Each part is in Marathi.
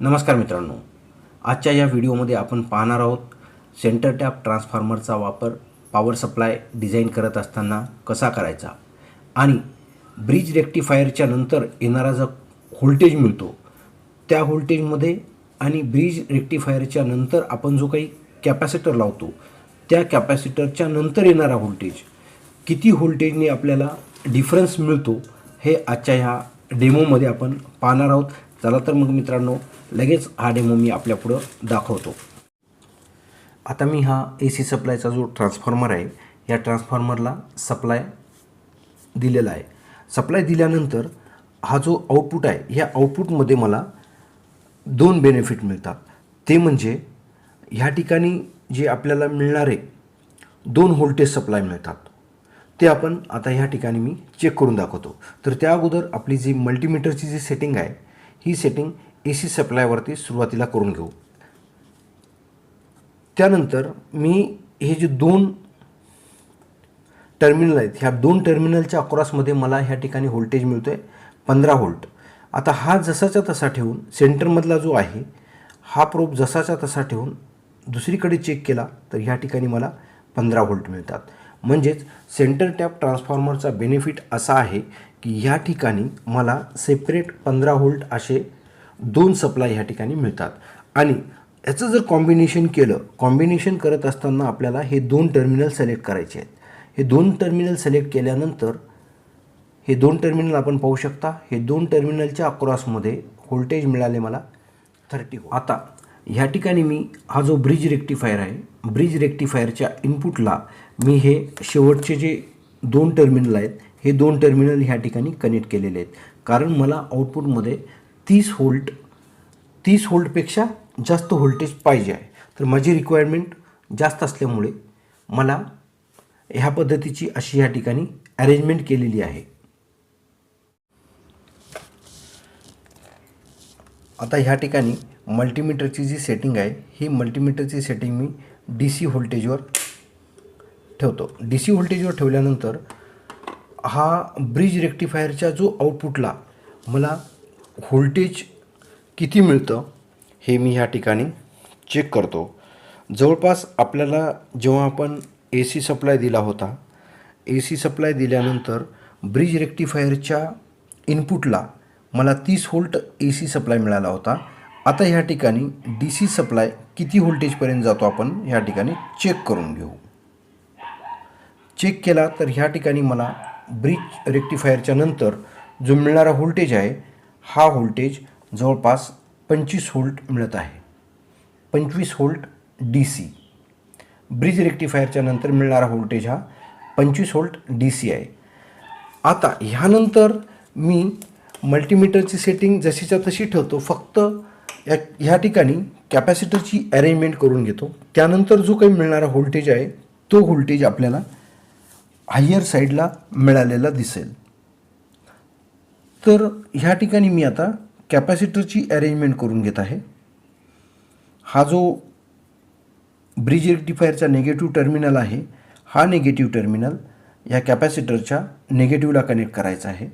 नमस्कार मित्रांनो. आजच्या या व्हिडिओमध्ये आपण पाहणार आहोत सेंटर टॅप ट्रान्सफॉर्मरचा वापर पॉवर सप्लाय डिझाईन करत असताना कसा करायचा आणि ब्रिज रेक्टिफायरच्या नंतर येणारा जो व्होल्टेज मिळतो त्या व्होल्टेजमध्ये आणि ब्रिज रेक्टिफायरच्या नंतर आपण जो काही कॅपॅसिटर लावतो त्या कॅपॅसिटरच्या नंतर येणारा व्होल्टेज किती व्होल्टेजने आपल्याला डिफरन्स मिळतो हे आजच्या ह्या डेमोमध्ये आपण पाहणार आहोत. चला तर मग मित्रांनो लगेच हा डेमो मी आपल्यापुढं दाखवतो. आता मी हा ए सी सप्लायचा जो ट्रान्सफॉर्मर आहे या ट्रान्सफॉर्मरला सप्लाय दिलेला आहे. सप्लाय दिल्यानंतर हा जो आउटपुट आहे ह्या आउटपुटमध्ये मला दोन बेनिफिट मिळतात. ते म्हणजे ह्या ठिकाणी जे आपल्याला मिळणारे दोन व्होल्टेज सप्लाय मिळतात. ते आपण आता ह्या ठिकाणी मी चेक करून दाखवतो. तर त्या अगोदर आपली जी मल्टीमीटरची जी सेटिंग आहे ही सेटिंग ए सी सप्लायवरती सुरुवातीला करून घेऊ. त्यानंतर मी हे जे दोन टर्मिनल आहेत ह्या दोन टर्मिनलच्या अक्रॉसमध्ये मला ह्या ठिकाणी व्होल्टेज मिळतो आहे पंधरा व्होल्ट आता हा जसाचा तसा ठेवून सेंटरमधला जो आहे हा प्रोब जसाचा तसा ठेवून दुसरीकडे चेक केला तर ह्या ठिकाणी मला पंधरा व्होल्ट मिळतात. म्हणजेच सेंटर टॅप ट्रान्सफॉर्मरचा बेनिफिट असा आहे की ह्या ठिकाणी मला सेपरेट पंधरा होल्ट असे दोन सप्लाय ह्या ठिकाणी मिळतात. आणि याचं जर कॉम्बिनेशन केलं कॉम्बिनेशन करत असताना आपल्याला हे दोन टर्मिनल सिलेक्ट करायचे आहेत. हे दोन टर्मिनल सिलेक्ट केल्यानंतर हे दोन टर्मिनल आपण पाहू शकता. हे दोन टर्मिनलच्या अक्रॉसमध्ये व्होल्टेज मिळाले मला थर्टी आता ह्या ठिकाणी मी हा जो ब्रिज रेक्टिफायर आहे ब्रिज रेक्टिफायरच्या इनपुटला मी हे शेवटचे जे दोन टर्मिनल आहेत हे दोन टर्मिनल ह्या ठिकाणी कनेक्ट केलेले आहेत. कारण मला आउटपुटमध्ये तीस होल्ट तीस होल्टपेक्षा जास्त होल्टेज पाहिजे आहे. तर माझी रिक्वायरमेंट जास्त असल्यामुळे मला ह्या पद्धतीची अशी ह्या ठिकाणी अरेंजमेंट केलेली आहे. आता ह्या ठिकाणी मल्टीमीटरची जी सेटिंग आहे ही मल्टीमीटरची सेटिंग मी डी सी व्होल्टेजवर ठेवतो. डी सी व्होल्टेजवर ठेवल्यानंतर हा ब्रिज रेक्टिफायरच्या जो आउटपुटला मला व्होल्टेज किती मिळतं हे मी ह्या ठिकाणी चेक करतो. जवळपास आपल्याला जेव्हा आपण ए सी सप्लाय दिला होता ए सी सप्लाय दिल्यानंतर ब्रिज रेक्टिफायरच्या इनपुटला मला तीस व्होल्ट ए सी सप्लाय मिळाला होता. आता ह्या ठिकाणी डी सी सप्लाय किती व्होल्टेजपर्यंत जातो आपण ह्या ठिकाणी चेक करून घेऊ. चेक केला तर ह्या ठिकाणी मला ब्रिज रेक्टिफायरच्या नंतर जो मिळणारा व्होल्टेज आहे हा व्होल्टेज जवळपास पंचवीस व्होल्ट मिळत आहे. पंचवीस व्होल्ट डी सी ब्रिज रेक्टिफायरच्या नंतर मिळणारा व्होल्टेज हा पंचवीस व्होल्ट डी सी आहे. आता ह्यानंतर मी मल्टीमीटरची सेटिंग जशीच्या तशी ठेवतो फक्त या ह्या ठिकाणी कॅपॅसिटरची अरेंजमेंट करून घेतो. त्यानंतर जो काही मिळणारा व्होल्टेज आहे तो व्होल्टेज आपल्याला हायर साईडला मिळालेला दिसेल. तर ह्या ठिकाणी मी आता कॅपॅसिटरची अरेंजमेंट करून घेत आहे. हा जो ब्रिज रेक्टिफायरचा निगेटिव्ह टर्मिनल आहे हा नेगेटिव्ह टर्मिनल या कॅपॅसिटरच्या निगेटिव्हला कनेक्ट करायचा आहे.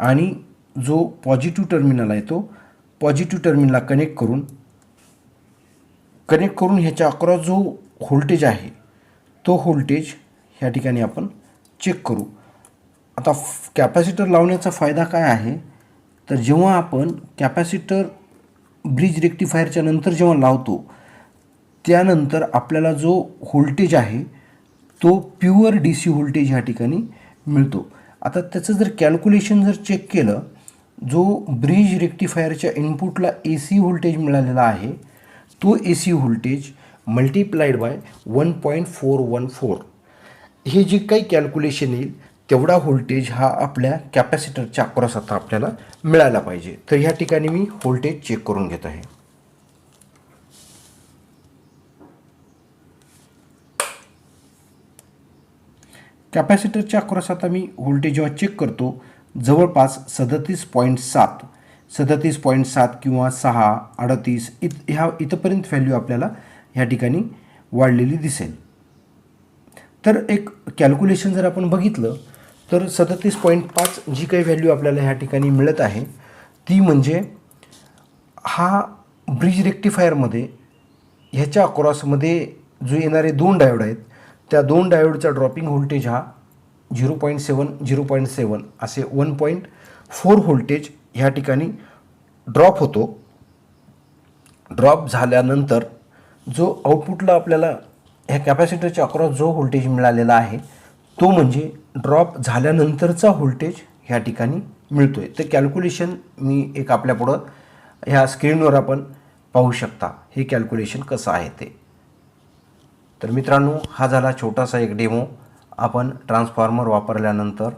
आणि जो पॉझिटिव्ह टर्मिनल आहे तो पॉझिटिव्ह टर्मिनलला कनेक्ट करून कनेक्ट करून ह्याच्या अक्रॉस जो व्होल्टेज आहे तो व्होल्टेज ह्या ठिकाणी आपण चेक करू. आता कॅपॅसिटर लावण्याचा फायदा काय आहे? तर जेव्हा आपण कॅपॅसिटर ब्रिज रेक्टिफायरच्या नंतर जेव्हा लावतो त्यानंतर आपल्याला जो व्होल्टेज आहे तो प्युअर डी सी व्होल्टेज ह्या ठिकाणी मिळतो. आता त्याचं जर कॅल्क्युलेशन जर चेक केलं जो ब्रिज रेक्टिफायरच्या इनपुटला ए सी व्होल्टेज मिळालेला आहे तो A C voltage multiplied by one point four one four हे जे काही कॅल्क्युलेशन येईल तेवढा व्होल्टेज हा आपल्या कॅपॅसिटरच्या अक्रॉस आता आपल्याला मिळायला पाहिजे. तर ह्या ठिकाणी मी व्होल्टेज चेक करून घेत आहे. कॅपॅसिटरच्या अक्रॉस आता मी व्होल्टेज जेव्हा चेक करतो जवळपास सदतीस पॉईंट सात सदतीस पॉईंट सात किंवा सहा अडतीस इत ह्या इथंपर्यंत व्हॅल्यू आपल्याला ह्या ठिकाणी वाढलेली दिसेल. तर एक कॅल्क्युलेशन जर आपण बघितलं तर सदतीस पॉईंट पाच जी काही व्हॅल्यू आपल्याला ह्या ठिकाणी मिळत आहे ती म्हणजे हा ब्रिज रेक्टिफायरमध्ये ह्याच्या अक्रॉसमध्ये जो येणारे दोन डायोड आहेत त्या दोन डायोडचा ड्रॉपिंग व्होल्टेज हा zero point seven zero point seven असे वन पॉईंट फोर व्होल्टेज ह्या ठिकाणी ड्रॉप होतो. ड्रॉप झाल्यानंतर जो आउटपुटला आपल्याला ह्या कॅपॅसिटरच्या अक्रॉस जो व्होल्टेज मिळालेला आहे तो म्हणजे ड्रॉप झाल्यानंतरचा व्होल्टेज ह्या ठिकाणी मिळतो आहे ते कॅल्क्युलेशन मी एक आपल्यापुढं ह्या स्क्रीनवर आपण पाहू शकता. हे कॅल्क्युलेशन कसं आहे ते. तर मित्रांनो हा झाला छोटासा एक डेमो आपण ट्रान्सफॉर्मर वापरल्यानंतर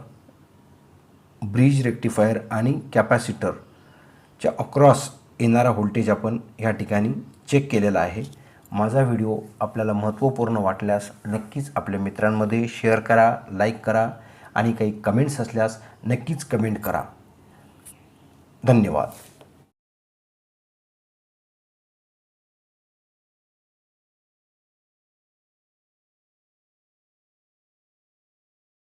ब्रिज रेक्टिफायर आणि कॅपॅसिटरच्या अक्रॉस येणारा व्होल्टेज आपण ह्या ठिकाणी चेक केलेला आहे. माझा व्हिडिओ आपल्याला महत्त्वपूर्ण वाटल्यास नक्कीच आपल्या मित्रांमध्ये शेअर करा लाईक करा आणि काही कमेंट्स असल्यास नक्कीच कमेंट करा. धन्यवाद.